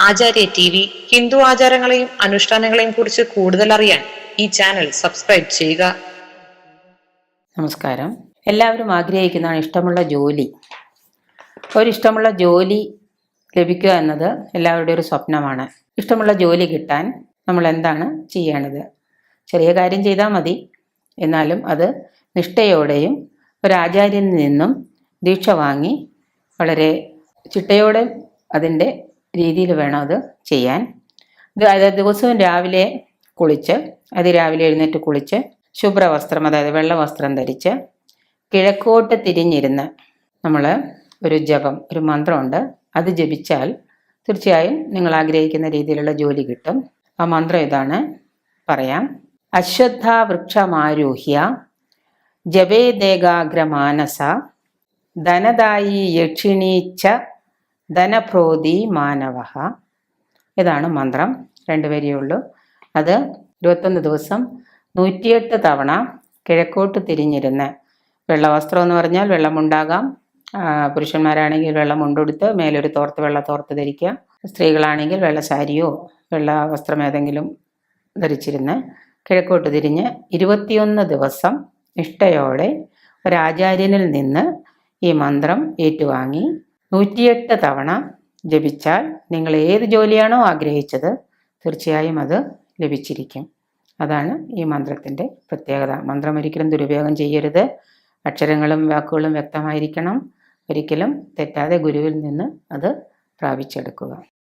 ആചാര്യ T V Hindu ആചാരങ്ങളെയും അനുഷ്ഠാനങ്ങളെയും കുറിച്ച് കൂടുതൽ അറിയാൻ ഈ ചാനൽ സബ്സ്ക്രൈബ് ചെയ്യുക. നമസ്കാരം. എല്ലാവരും ആഗ്രഹിക്കുന്നതാണ് ഇഷ്ടമുള്ള ജോലി. ഒരു ഇഷ്ടമുള്ള ജോലി ലഭിക്കുക എന്നത് എല്ലാവരുടെയും ഒരു സ്വപ്നമാണ്. ഇഷ്ടമുള്ള ജോലി കിട്ടാൻ നമ്മൾ എന്താണ് ചെയ്യേണ്ടത്? ചെറിയ കാര്യം ചെയ്താൽ മതി. എന്നാലും അത് നിഷ്ഠയോടെയും ഒരാചാര്യനിൽ നിന്നും ദീക്ഷ വാങ്ങി വളരെ ചിട്ടയോടെ അതിന്റെ രീതിയിൽ വേണം അത് ചെയ്യാൻ. അതായത് ദിവസവും രാവിലെ കുളിച്ച് അതിരാവിലെ എഴുന്നേറ്റ് കുളിച്ച് ശുഭ്രവസ്ത്രം അതായത് വെള്ളവസ്ത്രം ധരിച്ച് കിഴക്കോട്ട് തിരിഞ്ഞിരുന്ന് നമ്മൾ ഒരു ജപം ഒരു മന്ത്രമുണ്ട്. അത് ജപിച്ചാൽ തീർച്ചയായും നിങ്ങൾ ആഗ്രഹിക്കുന്ന രീതിയിലുള്ള ജോലി കിട്ടും. ആ മന്ത്രം ഇതാണ്. പറയാം. അശ്വത്ഥ വൃക്ഷമാരൂഹ്യ ജപേദേകാഗ്രമാനസ ധനദായി യക്ഷിണീച്ച ധനപ്രോതി മാനവ ഇതാണ് മന്ത്രം. രണ്ടു വരിയേ ഉള്ളൂ. അത് ഇരുപത്തൊന്ന് ദിവസം നൂറ്റിയെട്ട് തവണ കിഴക്കോട്ട് തിരിഞ്ഞിരുന്ന്. വെള്ളവസ്ത്രം എന്ന് പറഞ്ഞാൽ വെള്ളമുണ്ടാകാം. പുരുഷന്മാരാണെങ്കിൽ വെള്ളം മുണ്ടെടുത്ത് മേലൊരു തോർത്ത് വെള്ള തോർത്ത് ധരിക്കുക. സ്ത്രീകളാണെങ്കിൽ വെള്ള സാരിയോ വെള്ള വസ്ത്രം ഏതെങ്കിലും ധരിച്ചിരുന്ന് കിഴക്കോട്ട് തിരിഞ്ഞ് ഇരുപത്തിയൊന്ന് ദിവസം നിഷ്ഠയോടെ ഒരാചാര്യനിൽ നിന്ന് ഈ മന്ത്രം ഏറ്റുവാങ്ങി. നൂറ്റിയെട്ട് തവണ ജപിച്ചാൽ നിങ്ങൾ ഏത് ജോലിയാണോ ആഗ്രഹിച്ചത് തീർച്ചയായും അത് ലഭിച്ചിരിക്കും. അതാണ് ഈ മന്ത്രത്തിന്റെ പ്രത്യേകത. മന്ത്രം ഒരിക്കലും ദുരുപയോഗം ചെയ്യരുത്. അക്ഷരങ്ങളും വാക്കുകളും വ്യക്തമായിരിക്കണം. ഒരിക്കലും തെറ്റാതെ ഗുരുവിൽ നിന്ന് അത് പ്രാപിച്ചെടുക്കുക.